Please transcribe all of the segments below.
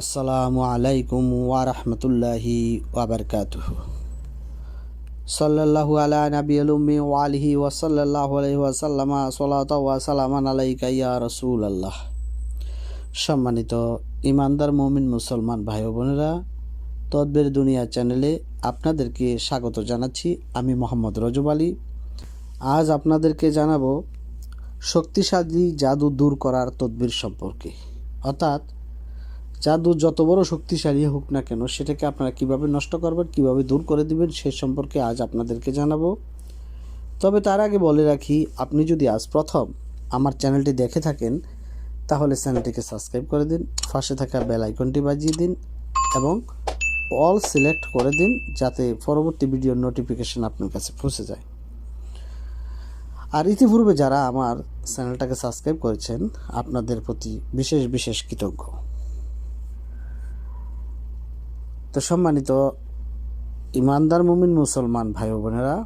আসসালামু আলাইকুম ওয়ারহমতুল্লাহি ওয়াবারকাতুহ সাল্লাল্লাহু আলা নবিয়ুল উম্মি ওয়া আলিহি ওয়া সাল্লাল্লাহু আলাইহি ওয়া সাল্লামা সালাতা ওয়া সালামান আলাইকা ইয়া রাসূলুল্লাহ। সম্মানিত ইমানদার মুমিন মুসলমান ভাই বোনেরা, তদবের দুনিয়া চ্যানেলে আপনাদেরকে স্বাগত জানাচ্ছি আমি মোহাম্মদ রজব আলী। আজ আপনাদেরকে জানাব, শক্তিশালী জাদু দূর করার তদবির সম্পর্কে। অর্থাৎ জাদু যত বড় শক্তিশালী হোক না কেন, সেটাকে আপনারা কীভাবে নষ্ট করবেন, কীভাবে দূর করে দিবেন, সে সম্পর্কে আজ আপনাদেরকে জানাব। তবে তার আগে বলে রাখি, আপনি যদি আজ প্রথম আমার চ্যানেলটি দেখে থাকেন, তাহলে চ্যানেলটিকে সাবস্ক্রাইব করে দিন, পাশে থাকা বেল আইকনটি বাজিয়ে দিন, এবং অল সিলেক্ট করে দিন, যাতে পরবর্তী ভিডিওর নোটিফিকেশন আপনার কাছে পৌঁছে যায়। আর ইতিপূর্বে যারা আমার চ্যানেলটাকে সাবস্ক্রাইব করেছেন, আপনাদের প্রতি বিশেষ বিশেষ কৃতজ্ঞ। তো সম্মানিত ইমানদার মুমিন মুসলমান ভাই বোনেরা,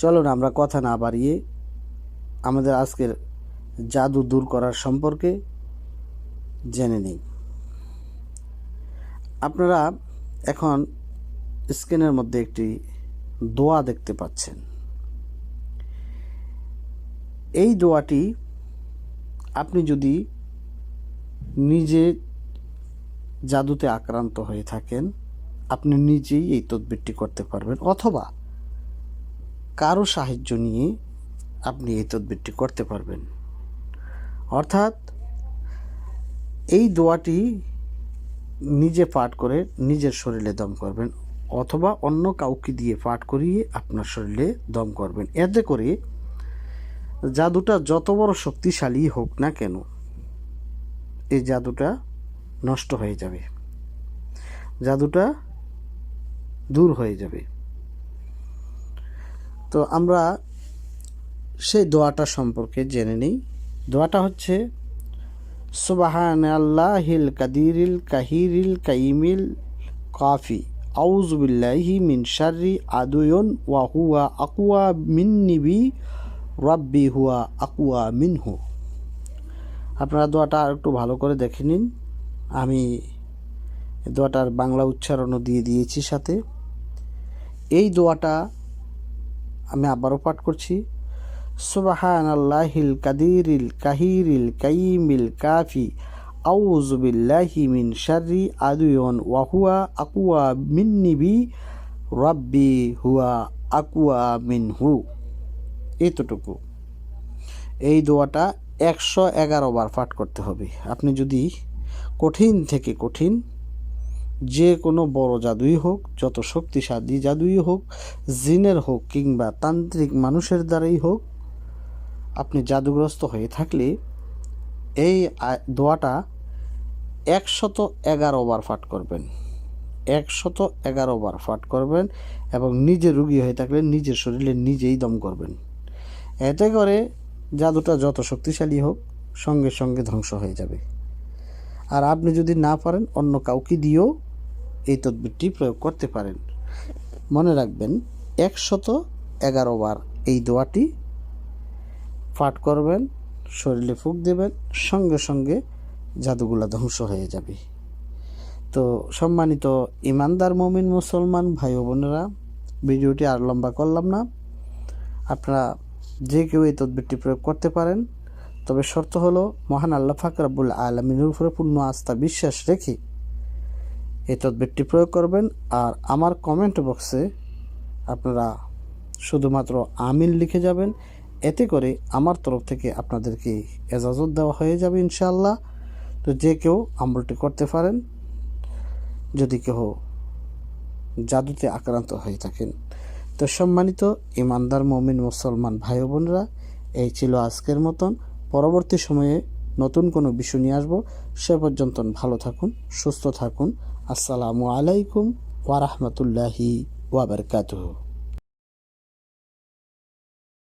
চলুন আমরা কথা না বাড়িয়ে আমাদের আজকের জাদু দূর করার সম্পর্কে জেনে নিই। আপনারা এখন স্ক্রিনের মধ্যে একটি দোয়া দেখতে পাচ্ছেন। এই দোয়াটি আপনি যদি নিজে জাদুতে আক্রান্ত হয়ে থাকেন, আপনি নিজেই এই তদবিরটি করতে পারবেন। অথবা কারও সাহায্য নিয়ে আপনি এই তদবিরটি করতে পারবেন। অর্থাৎ এই দোয়াটি নিজে পাঠ করে নিজের শরীরে দম করবেন, অথবা অন্য কাউকে দিয়ে পাঠ করিয়ে আপনার শরীরে দম করবেন। এতে করে জাদুটা যত বড় শক্তিশালী হোক না কেন, এই জাদুটা নষ্ট হয়ে যাবে। জাদুটা দূর হয়ে যাবে। তো আমরা সেই দোয়াটা সম্পর্কে জেনে নিই। দোয়াটা হচ্ছে সুবাহান আল্লাহ আল্লাহিল কাদিরিল কাহিরিল কাইমিল কাফি আউজবিল্লাহি মিন শারি আদুয়ন ওয়া হুয়া আকুয়া মিন নিবি রাব্বি হুয়া আকুয়া মিনহু। আপনারা দোয়াটা আর একটু ভালো করে দেখে নিন। আমি দোয়াটার বাংলা উচ্চারণও দিয়ে দিয়েছি সাথে। এই দোয়াটা আমি আবারও পাঠ করছি। সুবাহান আল্লাহিল কাদিরিল কাহিরিল কাইমিল কাফি আউজবিল্লাহি মিন শারি আদুয়ন ওয়াহুয়া আকুয়া মিন্নিবি রাব্বি, হুয়া আকুয়া মিন হু এতটুকু। এই দোয়াটা একশো এগারো বার পাঠ করতে হবে। আপনি যদি কঠিন থেকে কঠিন, যে কোনো বড় জাদুই হোক, যত শক্তিশালী জাদুই হোক, জিনের হোক কিংবা তান্ত্রিক মানুষের দ্বারাই হোক, আপনি জাদুগ্রস্ত হয়ে থাকলে এই দোয়াটা একশত এগারো বার পাঠ করবেন। একশত এগারো বার পাঠ করবেন এবং নিজে রুগী হয়ে থাকলে নিজের শরীরে নিজেই দম করবেন। এতে করে জাদুটা যত শক্তিশালী হোক, সঙ্গে সঙ্গে ধ্বংস হয়ে যাবে। আর আপনি যদি না পারেন, অন্য কাউকে দিয়েও এই তদবিরটি প্রয়োগ করতে পারেন। মনে রাখবেন, একশত এগারো বার এই দোয়াটি পাঠ করবেন, শরীরে ফুক দেবেন, সঙ্গে সঙ্গে জাদুগুলা ধ্বংস হয়ে যাবে। তো সম্মানিত ইমানদার মমিন মুসলমান ভাই বোনেরা, ভিডিওটি আর লম্বা করলাম না। আপনারা যে কেউ এই তদবিরটি প্রয়োগ করতে পারেন তবে শর্ত হলো, মহান আল্লাহ ফাকরাবুল আলমিনের উপরে পূর্ণ আস্থা বিশ্বাস রেখে এই তদবিরটি প্রয়োগ করবেন। আর আমার কমেন্ট বক্সে আপনারা শুধুমাত্র আমিন লিখে যাবেন। এতে করে আমার তরফ থেকে আপনাদেরকে এজাজত দেওয়া হয়ে যাবে ইনশাল্লাহ তো যে কেউ আমলটি করতে পারেন, যদি কেউ জাদুতে আক্রান্ত হয়ে থাকেন। তো সম্মানিত ইমানদার, মমিন, মুসলমান ভাই বোনরা, এই ছিল আজকের মতন। পরবর্তী সময়ে নতুন কোনো বিষয় নিয়ে আসব। সে পর্যন্ত ভালো থাকুন, সুস্থ থাকুন। আসসালামু আলাইকুম ওয়ারাহমতুল্লাহি ওয়াবারকাতুহ